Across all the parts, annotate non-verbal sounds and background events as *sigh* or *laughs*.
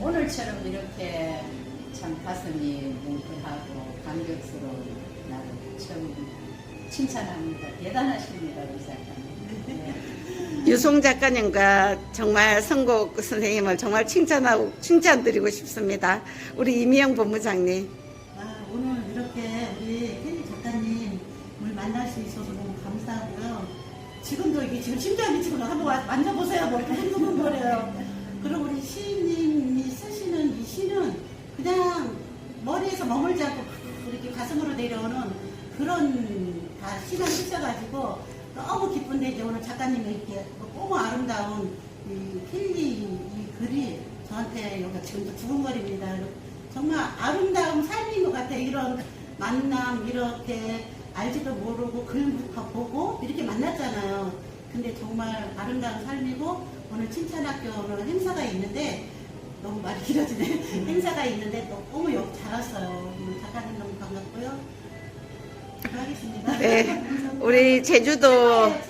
오늘처럼 이렇게 참 가슴이 뭉클하고 감격스러운 날을 처음 칭찬합니다. 대단하십니다. 네. 유송 작가님과 정말 선곡 선생님을 정말 칭찬하고 칭찬드리고 싶습니다. 우리 이미영 본부장님. 아, 오늘 이렇게 우리 kelly 작가님을 만날 수 있어서 너무 감사하고요. 지금도 이게 지금 심장이 지금 한번 와- 만져보세요. 뭐 이렇게 흥분거려요. 그리고 우리 시 그런 다 시가 쓰셔가지고 너무 기쁜데 이제 오늘 작가님의 이렇게 너무 아름다운 이 켈리 이 글이 저한테 여기가 지금도 두근거립니다. 정말 아름다운 삶인 것 같아요. 이런 만남, 이렇게 알지도 모르고 글부터 보고 이렇게 만났잖아요. 근데 정말 아름다운 삶이고 오늘 칭찬학교 오늘 행사가 있는데 너무 말이 길어지네. *laughs* 행사가 있는데 너무 여기 잘 왔어요. 오늘 작가님 너무 반갑고요. 하겠습니다. 네, 우리 제주도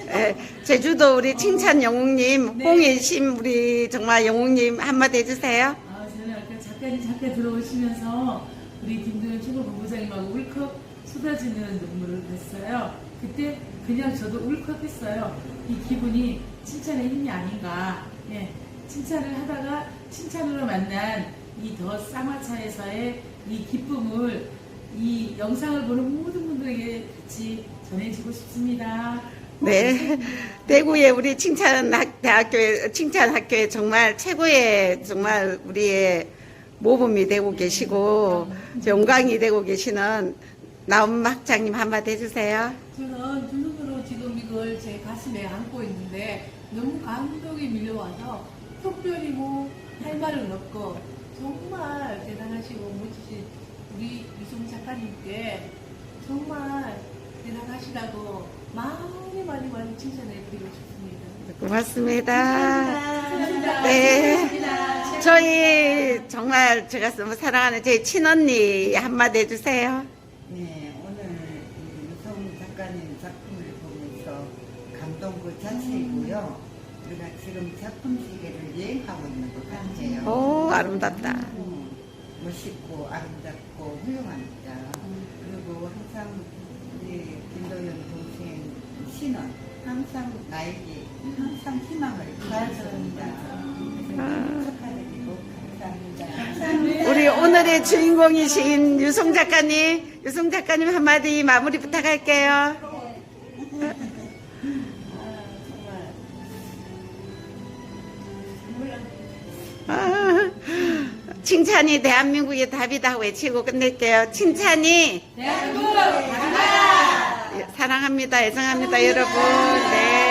예, 제주도 우리 칭찬 영웅님 네. 홍일심 우리 정말 영웅님 한마디 해주세요. 아, 저는 아까 작가님 잠깐 들어오시면서 우리 김동현 최고본부장님하고 울컥 쏟아지는 눈물을 봤어요. 그때 그냥 저도 울컥했어요. 이 기분이 칭찬의 힘이 아닌가. 예, 칭찬을 하다가 칭찬으로 만난 이 더 쌍화차에서의 이 기쁨을 이 영상을 보는 모든 분들에게 같이 전해주고 싶습니다. 네, 대구의 우리 칭찬 학- 대학교에 칭찬 학교에 정말 최고의 정말 우리의 모범이 되고 계시고 영광이 되고 계시는 나엄 학장님 한마디 해주세요. 저는 두 눈으로 지금 이걸 제 가슴에 안고 있는데 너무 감동이 밀려와서 특별히고 할 말은 없고 정말 대단하시고 멋지신 우리 이송 작가님께 정말 대단하시다고 많이 많이 많이 칭찬해 드리고 싶습니다. 고맙습니다. 네. 저희 정말 제가 너무 사랑하는 제 친언니 한마디 해주세요. 네, 오늘 이 유성 작가님 작품을 보면서 감동 그 자체이고요. 우리가 지금 작품 세계를 여행하고 있는 것 같아요. 오, 아름답다. 음, 멋있고 아름답고 훌륭합니다. 그리고 항상 우리 김도현 동생 씨는 항상 나에게 항상 희망을. 감사합니다. 우리 오늘의 주인공이신 유송 작가님, 유송 작가님 한마디 마무리 부탁할게요. 아, 칭찬이 대한민국의 답이다 외치고 끝낼게요. 칭찬이 대한민국 사랑합니다. 사랑합니다, 애정합니다, 여러분. 네.